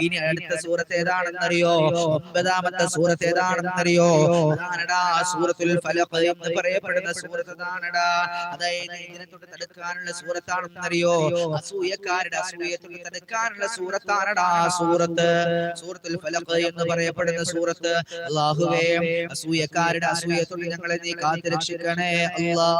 ഇനി അടുത്ത സൂറത്ത് ഏതാണെന്നറിയോ? ഒമ്പതാമത്തെ സൂറത്ത് ഏതാണെന്നറിയോ? അതാണടാ സൂറത്തുൽ ഫലഖ് എന്ന് പറയപ്പെടുന്ന സൂറത്ത് അതാണടാ. അതായത് ഇതിനെ തൊട്ട് തടുക്കാനുള്ള സൂറത്താണെന്നറിയോ? അസൂയക്കാരുടെ അസൂയെ തൊട്ട് തടുക്കാനുള്ള സൂറത്താണടാ സൂറത്ത്. സൂറത്തുൽ ഫലഖ് എന്ന് പറയപ്പെടുന്ന സൂറത്ത്. അള്ളാഹുവേ അസൂയക്കാരുടെ അസൂയെ തൊട്ട് ഞങ്ങളെ നീ കാത്തുരക്ഷിക്കണേ. അല്ലാ.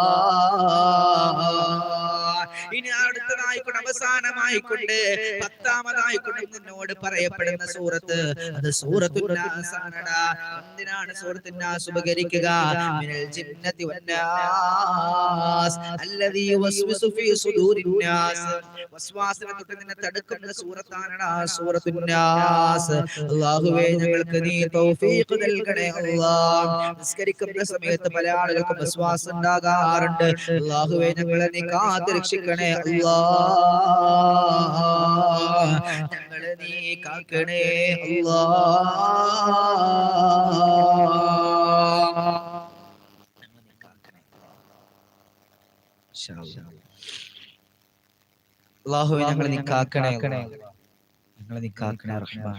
ഇനി അടുത്തതായിക്കൊണ്ട് അവസാനമായിക്കൊണ്ട് പത്താമതായിക്കൊണ്ട് നിന്നോട് പറയപ്പെടുന്ന സൂറത്ത്. അത് സൂറത്തുന്നാസാണടാ. എന്തിനാണ് സൂറത്തുന്നാസ് ഉപകരിക്കുക? മിനൽ ജിന്നതി വന്നാസ് അല്ലദീ യുവസ്വിസു ഫീ സുദൂരിന്നാസ്. വസ്വാസിനെ തൊട്ട് നിന്നെ തടുക്കുന്ന സൂറത്താണടാ സൂറത്തുന്നാസ്. അല്ലാഹുവേ ഞങ്ങൾക്ക് നീ തൗഫീഖ് നൽകണേ അല്ലാഹ് നിസ്കരിക്കുന്ന സമയത്ത് പല ആളുകൾക്കും വിശ്വാസം ഉണ്ടാകാറുണ്ട്. അല്ലാഹുവേ ഞങ്ങളെ നീ കാത്തു രക്ഷിക്കണേ അല്ലാ. ഞങ്ങളെ നീ കാക്കണേ. അല്ലാ. അല്ലാഹുവേ ഞങ്ങളെ നീ കാക്കണേ ഞങ്ങളെ നീ കാക്കണേ റഹ്മാൻ.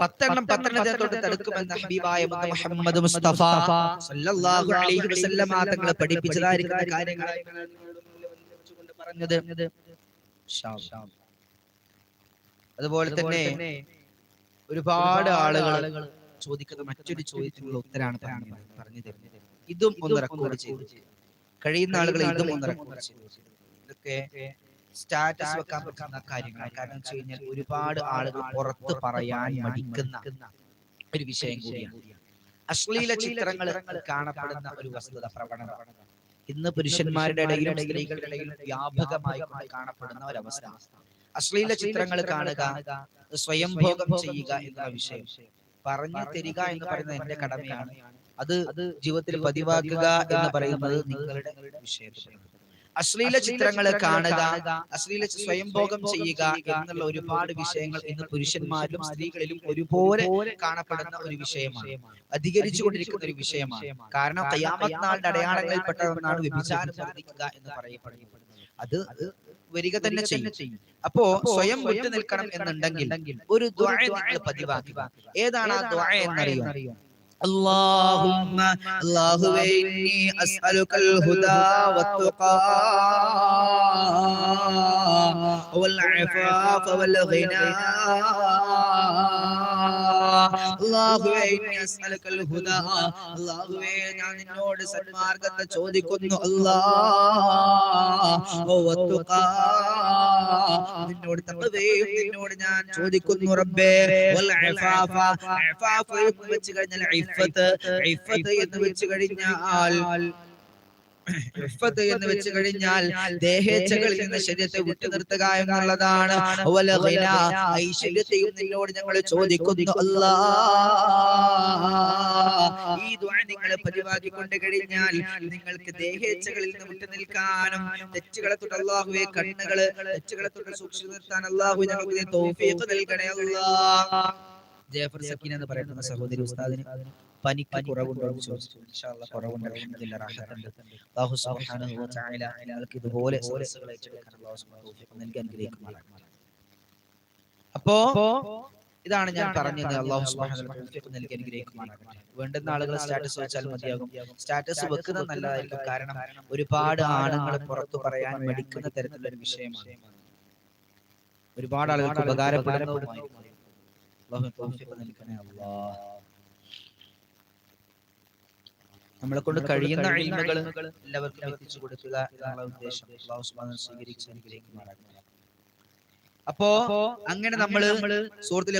പത്തെണ്ണം തടുക്കുമെന്ന് ഹബീബായ മുഹമ്മദ് മുസ്തഫ സല്ലല്ലാഹു അലൈഹി വസല്ലമ തങ്ങളെ പഠിപ്പിച്ചതായിരിക്കുന്ന കാര്യങ്ങളാണ് കൊണ്ട് പറഞ്ഞത്. അതുപോലെ തന്നെ ഒരുപാട് ആളുകൾ ചോദിക്കുന്ന മറ്റൊരു ചോദ്യത്തിനുള്ള ഉത്തരാണ് പറഞ്ഞു പറഞ്ഞു തരുന്നത് ഇതും ഒന്ന് റെക്കോർഡ് ചെയ്തു. കഴിയുന്ന ആളുകൾ ഇതും ഒന്ന് റെക്കോർഡ് ചെയ്തു. ഇതൊക്കെ സ്റ്റാറ്റസ് വെക്കാൻ പറ്റുന്ന കാര്യങ്ങൾ കാരണം വെച്ച് കഴിഞ്ഞാൽ ഒരുപാട് ആളുകൾ പുറത്ത് പറയാൻ മടിക്കുന്ന ഒരു വിഷയം കൂടിയാണ്. അശ്ലീല ചിത്രങ്ങൾ കാണപ്പെടുന്ന ഒരു വസ്തുത പ്രവണത. ഇന്ന് പുരുഷന്മാരുടെ ഇടയിലും സ്ത്രീകളുടെ ഇടയിലും വ്യാപകമായി കാണപ്പെടുന്ന ഒരവസ്ഥ. അശ്ലീല ചിത്രങ്ങൾ കാണുക സ്വയംഭോഗം ചെയ്യുക എന്ന വിഷയം. പറഞ്ഞു തരിക എന്ന് പറയുന്നത് എന്റെ കടമയാണ്. അത് ജീവിതത്തിൽ പതിവാക്കുക എന്ന് പറയുന്നത് നിങ്ങളുടെ വിഷയത്തിലാണ്. അശ്ലീല ചിത്രങ്ങൾ കാണുക അശ്ലീല സ്വയംഭോഗം ചെയ്യുക എന്നുള്ള ഒരുപാട് വിഷയങ്ങൾ ഇന്ന് പുരുഷന്മാരിലും സ്ത്രീകളിലും ഒരുപോലെ കാണപ്പെടുന്ന ഒരു വിഷയമാണ്. അധികരിച്ചു കൊണ്ടിരിക്കുന്ന ഒരു വിഷയമാണ്. കാരണം കയ്യാമത്ത് അടയാളങ്ങളിൽ പെട്ടതെന്നാണ് വ്യഭിചാരം വർദ്ധിക്കുക എന്ന് പറയപ്പെടുന്നത്. അത് വരിക തന്നെ ചെയ്യും. അപ്പോ സ്വയം വിട്ടു നിൽക്കണം എന്നുണ്ടെങ്കിൽ ഒരു ദ്വായ നിങ്ങൾ പതിവാക്കുക. ഏതാണ് ആ ദ്വായ എന്നറിയോ اللهم الله إني أسألك الهدى والتقى والعفاف والغنى അള്ളാഹുവേ ഇനി അസ്അലുക്കൽ ഹുദാ അള്ളാഹുവേ ഞാൻ നിന്നോട് സന്മാർഗത്തെ ചോദിക്കുന്നു അല്ലാ വത്തുഖാ നിന്നോട് തഖ്വയും നിന്നോട് ഞാൻ ചോദിക്കുന്നു റബ്ബേ വൽ ഇഫാഫ ഇഫാഫ എന്ന് വെച്ച് കഴിഞ്ഞാൽ ഇഫ്ഫത്ത് ഇഫ്ഫത്ത് എന്ന് വെച്ച് കഴിഞ്ഞാൽ ഇഫത്ത് എന്ന് വെച്ച് കഴിഞ്ഞാൽ ദേഹേച്ഛകളിൽ നിന്ന് ശരീരത്തെ വിട്ടു നിർത്തുക എന്നുള്ളതാണ്. ഐശ്വര്യത്തെയും നിന്നോട് ഞങ്ങൾ ചോദിക്കുന്നു. അല്ലാ. ഈ ദുആ നിങ്ങൾ പരിപാടിക്കൊണ്ട് കഴിഞ്ഞാൽ നിങ്ങൾക്ക് ദേഹേച്ഛകളിൽ നിന്ന് വിട്ടു നിൽക്കാനും തെറ്റുകളെ തൊട്ട് അള്ളാഹുവെ കണ്ണുകൾ തെറ്റുകളെ തൊട്ട് സൂക്ഷിച്ചു നിർത്താൻ അള്ളാഹു ഞങ്ങൾക്ക് നൽകണേ അല്ലാ. ജയഫർ സക്കീൻ എന്ന് പറയുന്ന സഹോദരി ഉസ്താദിന് പനിക്ക് കുറവുണ്ടോ ചോദിച്ചു. കുറവുണ്ട്. അല്ലാഹു സുബ്ഹാനഹു വ തആല നിങ്ങൾക്ക് ഇതുപോലെ സദസ്സുകൾ ഏറ്റെടുക്കാൻ അല്ലാഹു സുബ്ഹാനഹു തൗഫീഖ് നൽകി അനുഗ്രഹിക്കുമാറാകട്ടെ അപ്പോ ഇതാണ് ഞാൻ പറഞ്ഞത്. അള്ളാഹു നൽകി അനുഗ്രഹിക്കുമാറാകട്ടെ വേണ്ടുന്ന ആളുകൾ സ്റ്റാറ്റസ് വെച്ചാൽ മതിയാകും. സ്റ്റാറ്റസ് വെക്കുന്നത് നല്ലതായിരിക്കും. കാരണം ഒരുപാട് ആണുങ്ങൾ പുറത്തു പറയാൻ മടിക്കുന്ന തരത്തിലുള്ള ഒരു വിഷയമാണ്. ഒരുപാട് ആളുകൾക്ക് ഉപകാരപ്പെടുന്നതുമായിരിക്കും അല്ലാഹു തൗഫീഖ് നൽകണേ അല്ലാഹ്. നമ്മളെ കൊണ്ട് കഴിയുന്ന ഇൽമുകൾ എല്ലാവർക്കും എത്തിച്ചു കൊടുക്കുക എന്നുള്ള ഉദ്ദേശം അള്ളാഹു സുബ്ഹാനഹു സ്വീകരിച്ച് അനുഗ്രഹിക്കുമാറാകട്ടെ അപ്പോ അങ്ങനെ നമ്മൾ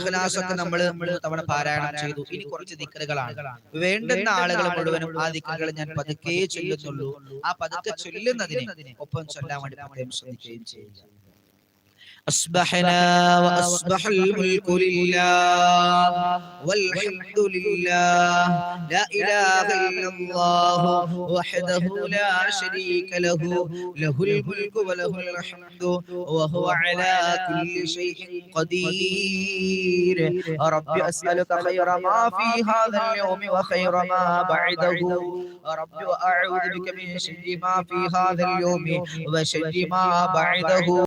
ഇഖ്ലാസ് ഒക്കെ നമ്മൾ തവണ പാരായണം ചെയ്തു. ഇനി കുറച്ച് ദിക്കറുകളാണ് വേണ്ടുന്ന ആളുകൾ മുഴുവനും ആ ദിക്കറുകൾ ഞാൻ പതുക്കെ ചൊല്ലുന്നുള്ളൂ. ആ പതുക്കെ ചൊല്ലുന്നതിന് ഒപ്പം ചൊല്ലാൻ വേണ്ടി പ്രത്യേകം ശ്രദ്ധിക്കുകയും ചെയ്യുക. أصبحنا وأصبح الملك لله. والحمد لله. لا إله إلا الله وحده لا شريك له. له الملك وله الحمد وهو على كل شيء قدير. رب أسألك خير ما في هذا اليوم وخير ما بعده. رب وأعوذ بك من شر ما في هذا اليوم وشر ما بعده.